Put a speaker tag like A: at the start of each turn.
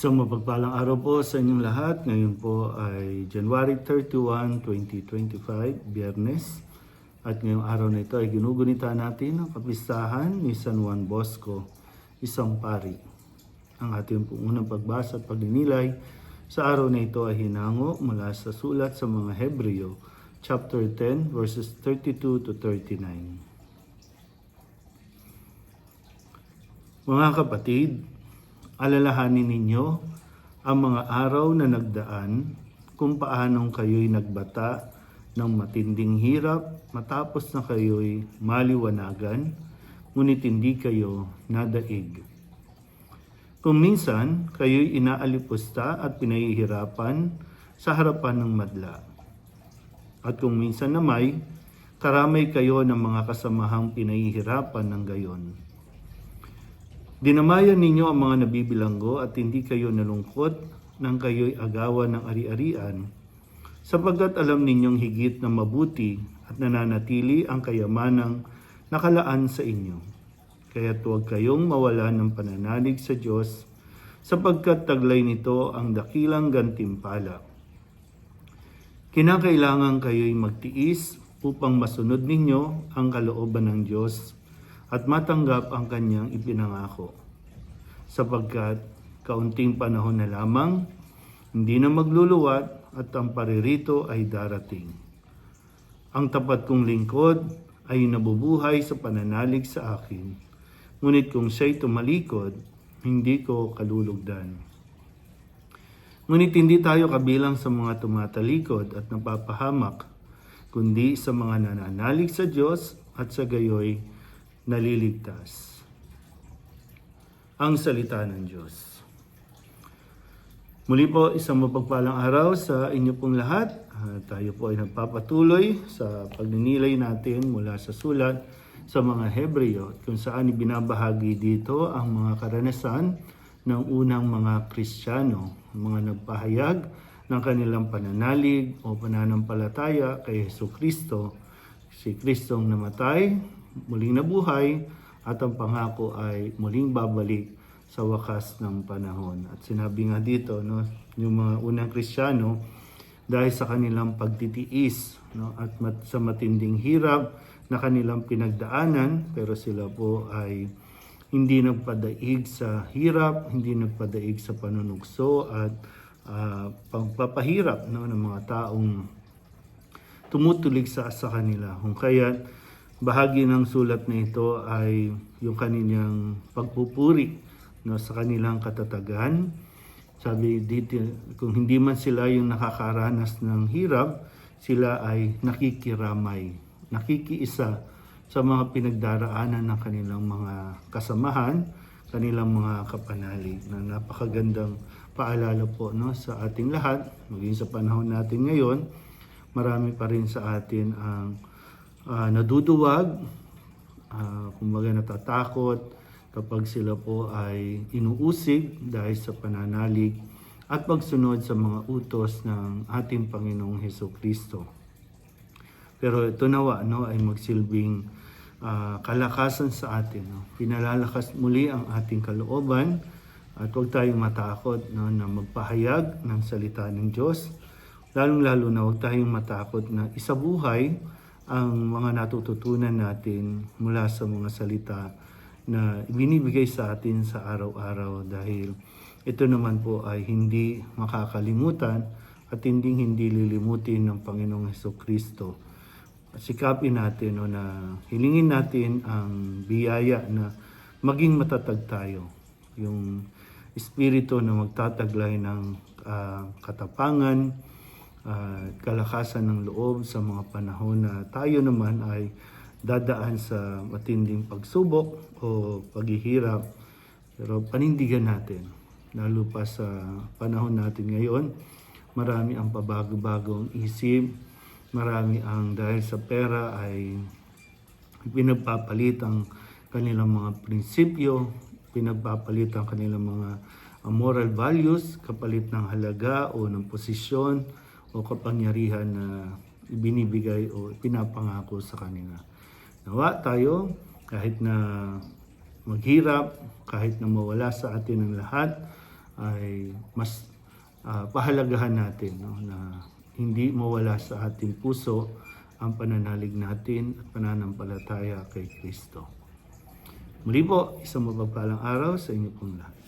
A: Isang mapagpalang araw po sa inyong lahat. Ngayon po ay January 31, 2025, Biyernes. At ngayong araw na ito ay ginugunita natin ang kapistahan ni San Juan Bosco, isang pari. Ang ating pong unang pagbasa at pagninilay sa araw na ito ay hinango mula sa sulat sa mga Hebreo, chapter 10, verses 32 to 39. Mga kapatid, alalahanin ninyo ang mga araw na nagdaan kung paanong kayo'y nagbata ng matinding hirap matapos na kayo'y maliwanagan, ngunit hindi kayo nadaig. Kung minsan kayo'y inaalipusta at pinahihirapan sa harapan ng madla. At kung minsan na may, karamay kayo ng mga kasamahang pinahihirapan ng gayon. Dinamayan ninyo ang mga nabibilanggo at hindi kayo nalungkot nang kayo'y agawan ng ari-arian, sapagkat alam ninyong higit na mabuti at nananatili ang kayamanang nakalaan sa inyo. Kaya huwag kayong mawala ng pananalig sa Diyos, sapagkat taglay nito ang dakilang gantimpala. Kinakailangan kayo'y magtiis upang masunod ninyo ang kalooban ng Diyos at matanggap ang kanyang ipinangako. Sapagkat kaunting panahon na lamang, hindi na magluluwat at ang paririto ay darating. Ang tapat kong lingkod ay nabubuhay sa pananalig sa akin, ngunit kung siya'y tumalikod, hindi ko kalulugdan. Ngunit hindi tayo kabilang sa mga tumatalikod at napapahamak, kundi sa mga nananalig sa Diyos at sa gayoy naliligtas. Ang salita ng Diyos. Muli po, isang mapagpalang araw sa inyo pong lahat. Ah, tayo po ay nagpapatuloy sa pagninilay natin mula sa sulat sa mga Hebreo kung saan ibinabahagi dito ang mga karanasan ng unang mga Kristiyano, mga nagpahayag ng kanilang pananalig o pananampalataya kay Yesu Kristo, si Kristong namatay, muling nabuhay, at ang pangako ay muling babalik sa wakas ng panahon. At sinabi nga dito, no, yung mga unang Kristiyano, dahil sa kanilang pagtitiis no, at mat, sa matinding hirap na kanilang pinagdaanan, pero sila po ay hindi nagpadaig sa hirap, hindi nagpadaig sa panunugso at ah, pagpapahirap no, ng mga taong tumutulig sa, sa kanila. Kung kaya bahagi ng sulat na ito ay yung kanilang pagpupuri no, sa kanilang katatagan. Sabi dito, kung hindi man sila yung nakakaranas ng hirap, sila ay nakikiramay, nakikiisa sa mga pinagdaraanan ng kanilang mga kasamahan, kanilang mga kapanalig na napakagandang paalala po no, sa ating lahat, maging sa panahon natin ngayon, marami pa rin sa atin ang ah, naduduwag, uh, kumbaga natatakot kapag sila po ay inuusig dahil sa pananalig at pagsunod sa mga utos ng ating Panginoong Heso Kristo. Pero ito nawa no, ay magsilbing ah, kalakasan sa atin. No? Pinalalakas muli ang ating kalooban at huwag tayong matakot no, na magpahayag ng salita ng Diyos. Lalong-lalo na huwag tayong matakot na isabuhay ang mga natututunan natin mula sa mga salita na binibigay sa atin sa araw-araw dahil ito naman po ay hindi makakalimutan at hindi hindi lilimutin ng Panginoong Heso Kristo sikapin natin no, na hilingin natin ang biyaya na maging matatag tayo. Yung espiritu na magtataglay ng ah, katapangan, ah, kalakasan ng loob sa mga panahon na tayo naman ay dadaan sa matinding pagsubok o paghihirap. Pero panindigan natin, lalo pa sa panahon natin ngayon, marami ang pabago-bagong isip, marami ang dahil sa pera ay pinagpapalit ang kanilang mga prinsipyo, pinagpapalit ang kanilang mga uh, moral values kapalit ng halaga o ng posisyon o kapangyarihan na binibigay o pinapangako sa kanila. Nawa tayo kahit na maghirap, kahit na mawala sa atin ang lahat, ay mas ah, pahalagahan natin no, na hindi mawala sa ating puso ang pananalig natin at pananampalataya kay Kristo. Muli po, isang mapagpalang araw sa inyo pong lahat.